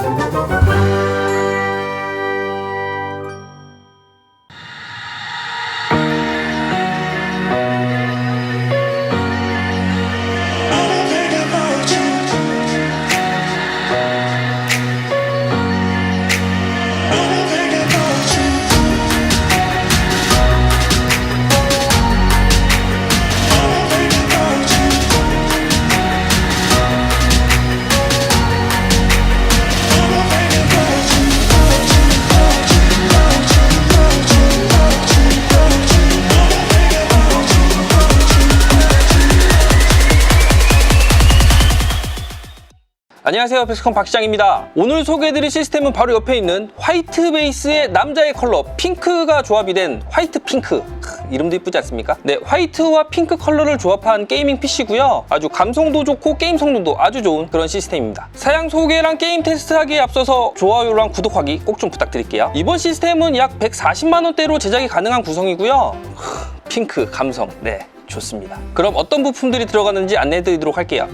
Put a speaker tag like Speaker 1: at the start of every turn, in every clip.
Speaker 1: Thank you. 안녕하세요. 백스컴 박시장입니다. 오늘 소개해드릴 시스템은 바로 옆에 있는 화이트 베이스의 남자의 컬러 핑크가 조합이 된 화이트 핑크. 크, 이름도 이쁘지 않습니까? 네 화이트와 핑크 컬러를 조합한 게이밍 PC고요. 아주 감성도 좋고 게임 성능도 아주 좋은 그런 시스템입니다. 사양 소개랑 게임 테스트하기에 앞서서 좋아요랑 구독하기 꼭 좀 부탁드릴게요. 이번 시스템은 약 140만 원대로 제작이 가능한 구성이고요. 크, 핑크 감성. 네 좋습니다. 그럼 어떤 부품들이 들어가는지 안내해드리도록 할게요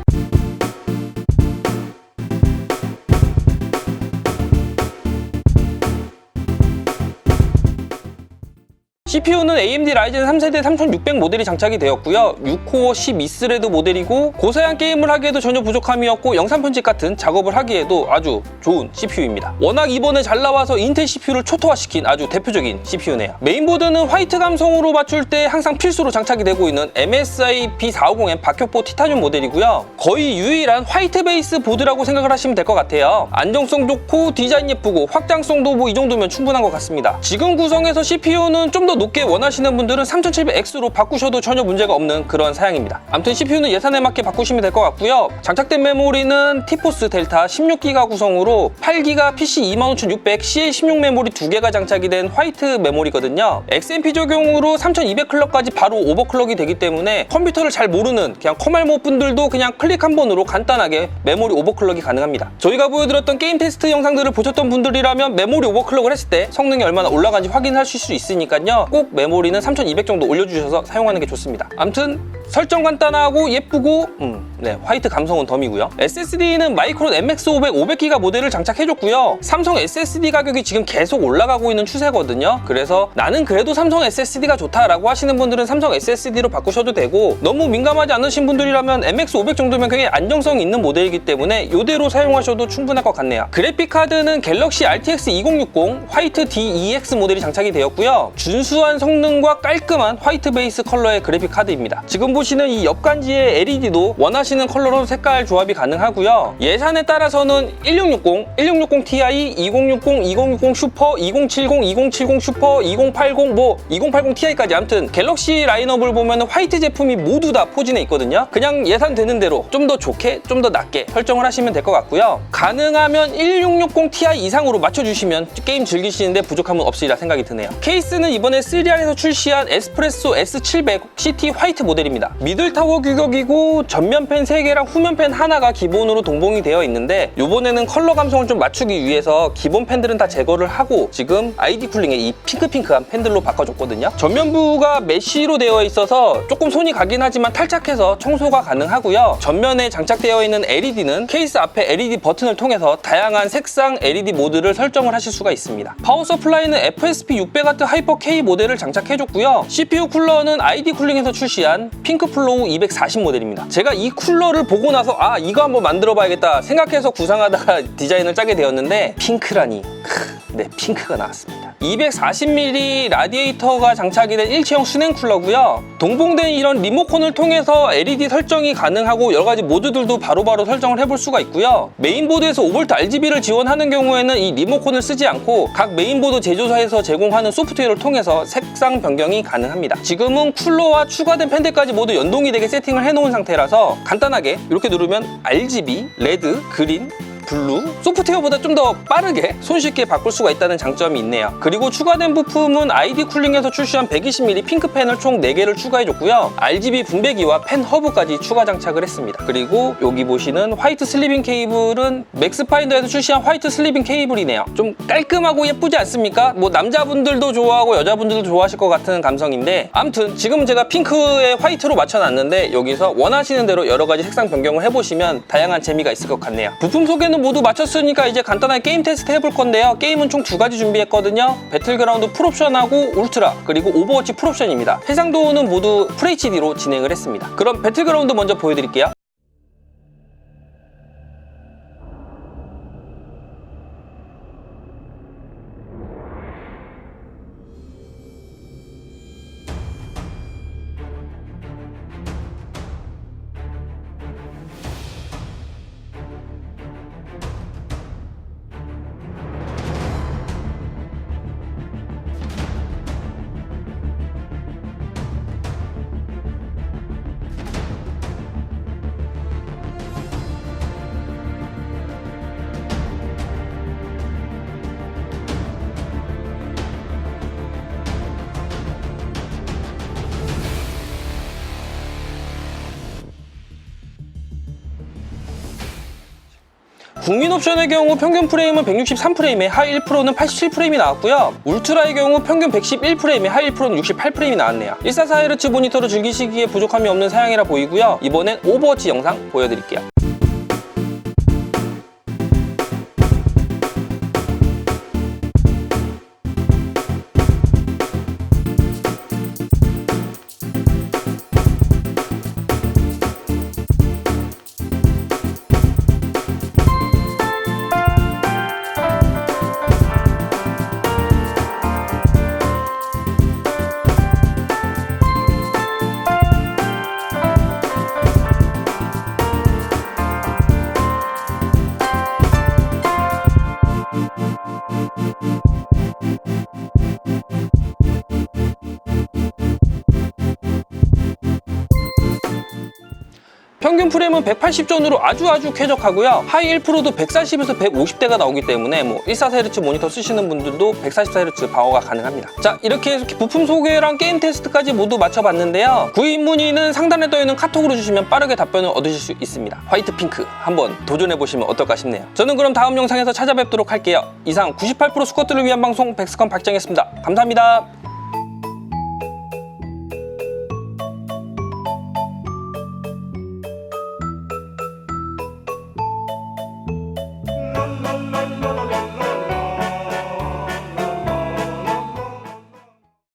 Speaker 1: CPU는 AMD 라이젠 3세대 3600 모델이 장착이 되었고요. 6코어 12스레드 모델이고 고사양 게임을 하기에도 전혀 부족함이 없고 영상 편집 같은 작업을 하기에도 아주 좋은 CPU입니다. 워낙 이번에 잘 나와서 인텔 CPU를 초토화시킨 아주 대표적인 CPU네요. 메인보드는 화이트 감성으로 맞출 때 항상 필수로 장착이 되고 있는 MSI B450M 박격포 티타늄 모델이고요. 거의 유일한 화이트 베이스 보드라고 생각을 하시면 될 것 같아요. 안정성 좋고 디자인 예쁘고 확장성도 뭐 이 정도면 충분한 것 같습니다. 지금 구성에서 CPU는 좀더 높게 원하시는 분들은 3700X로 바꾸셔도 전혀 문제가 없는 그런 사양입니다. 아무튼 CPU는 예산에 맞게 바꾸시면 될 것 같고요. 장착된 메모리는 티포스 델타 16기가 구성으로 8기가 PC 25600 CA16 메모리 2개가 장착이 된 화이트 메모리거든요. XMP 적용으로 3200 클럭까지 바로 오버클럭이 되기 때문에 컴퓨터를 잘 모르는 그냥 커말모 분들도 그냥 클릭 한 번으로 간단하게 메모리 오버클럭이 가능합니다. 저희가 보여드렸던 게임 테스트 영상들을 보셨던 분들이라면 메모리 오버클럭을 했을 때 성능이 얼마나 올라간지 확인하실 수 있으니까요. 꼭 메모리는 3200 정도 올려주셔서 사용하는 게 좋습니다. 암튼 설정 간단하고 예쁘고 음, 네, 화이트 감성은 덤이고요. SSD는 마이크론 MX500 500기가 모델을 장착해줬고요. 삼성 SSD 가격이 지금 계속 올라가고 있는 추세거든요. 그래서 나는 그래도 삼성 SSD가 좋다라고 하시는 분들은 삼성 SSD로 바꾸셔도 되고 너무 민감하지 않으신 분들이라면 MX500 정도면 굉장히 안정성이 있는 모델이기 때문에 이대로 사용하셔도 충분할 것 같네요. 그래픽 카드는 갤럭시 RTX 2060 화이트 DEX 모델이 장착이 되었고요. 준수한 성능과 깔끔한 화이트 베이스 컬러의 그래픽 카드입니다. 지금 보시는 이 옆간지의 LED도 원하시는 컬러로 색깔 조합이 가능하고요. 예산에 따라서는 1660, 1660 Ti, 2060, 2060 슈퍼, 2070, 2070 슈퍼, 2080, 뭐 2080 Ti까지 아무튼 갤럭시 라인업을 보면 화이트 제품이 모두 다 포진해 있거든요. 그냥 예산되는 대로 좀 더 좋게, 좀 더 낮게 설정을 하시면 될 것 같고요. 가능하면 1660 Ti 이상으로 맞춰주시면 게임 즐기시는데 부족함은 없으리라 생각이 드네요. 케이스는 이번에 3R에서 출시한 에스프레소 S700 CT 화이트 모델입니다. 미들타워 규격이고 전면펜 3개랑 후면펜 하나가 기본으로 동봉이 되어 있는데 이번에는 컬러 감성을 좀 맞추기 위해서 기본 펜들은 다 제거를 하고 지금 아이디 쿨링의 이 핑크핑크한 펜들로 바꿔줬거든요. 전면부가 메쉬로 되어 있어서 조금 손이 가긴 하지만 탈착해서 청소가 가능하고요. 전면에 장착되어 있는 LED는 케이스 앞에 LED 버튼을 통해서 다양한 색상 LED 모드를 설정을 하실 수가 있습니다. 파워 서플라이는 FSP 600W 하이퍼 K 모델을 장착해줬고요. CPU 쿨러는 아이디 쿨링에서 출시한 핑크 플로우 240 모델입니다. 제가 이 쿨러를 보고 나서 아 이거 한번 만들어 봐야겠다 생각해서 구상하다가 디자인을 짜게 되었는데 핑크라니 크, 네 핑크가 나왔습니다. 240mm 라디에이터가 장착이 된 일체형 수냉 쿨러고요. 동봉된 이런 리모컨을 통해서 LED 설정이 가능하고 여러 가지 모드들도 바로 바로 설정을 해볼 수가 있고요. 메인보드에서 5V RGB를 지원하는 경우에는 이 리모컨을 쓰지 않고 각 메인보드 제조사에서 제공하는 소프트웨어를 통해서 색상 변경이 가능합니다. 지금은 쿨러와 추가된 팬들까지 모두 연동이 되게 세팅을 해놓은 상태라서 간단하게 이렇게 누르면 RGB, 레드, 그린, 블루? 소프트웨어보다 좀 더 빠르게 손쉽게 바꿀 수가 있다는 장점이 있네요. 그리고 추가된 부품은 아이디 쿨링에서 출시한 120mm 핑크펜을 총 4개를 추가해줬고요. RGB 분배기와 펜 허브까지 추가 장착을 했습니다. 그리고 여기 보시는 화이트 슬리빙 케이블은 맥스파인더에서 출시한 화이트 슬리빙 케이블이네요. 좀 깔끔하고 예쁘지 않습니까? 뭐 남자분들도 좋아하고 여자분들도 좋아하실 것 같은 감성인데 아무튼 지금 제가 핑크에 화이트로 맞춰놨는데 여기서 원하시는 대로 여러 가지 색상 변경을 해보시면 다양한 재미가 있을 것 같네요. 부품 소개는 모델은 모두 마쳤으니까 이제 간단하게 게임 테스트 해볼 건데요. 게임은 총 두 가지 준비했거든요. 배틀그라운드 풀옵션하고 울트라 그리고 오버워치 풀옵션입니다. 해상도는 모두 FHD로 진행을 했습니다. 그럼 배틀그라운드 먼저 보여드릴게요. 국민 옵션의 경우 평균 프레임은 163프레임에 하이 1%는 87프레임이 나왔고요. 울트라의 경우 평균 111프레임에 하이 1%는 68프레임이 나왔네요. 144Hz 모니터로 즐기시기에 부족함이 없는 사양이라 보이고요. 이번엔 오버워치 영상 보여드릴게요. 평균 프레임은 180전으로 아주 아주 쾌적하고요. 하이 1%도 140에서 150대가 나오기 때문에 뭐 144Hz 모니터 쓰시는 분들도 144Hz 방어가 가능합니다. 자 이렇게 부품 소개랑 게임 테스트까지 모두 마쳐봤는데요. 구입 문의는 상단에 떠있는 카톡으로 주시면 빠르게 답변을 얻으실 수 있습니다. 화이트 핑크 한번 도전해보시면 어떨까 싶네요. 저는 그럼 다음 영상에서 찾아뵙도록 할게요. 이상 98% 스쿼트를 위한 방송 백스컨 박정했습니다. 감사합니다.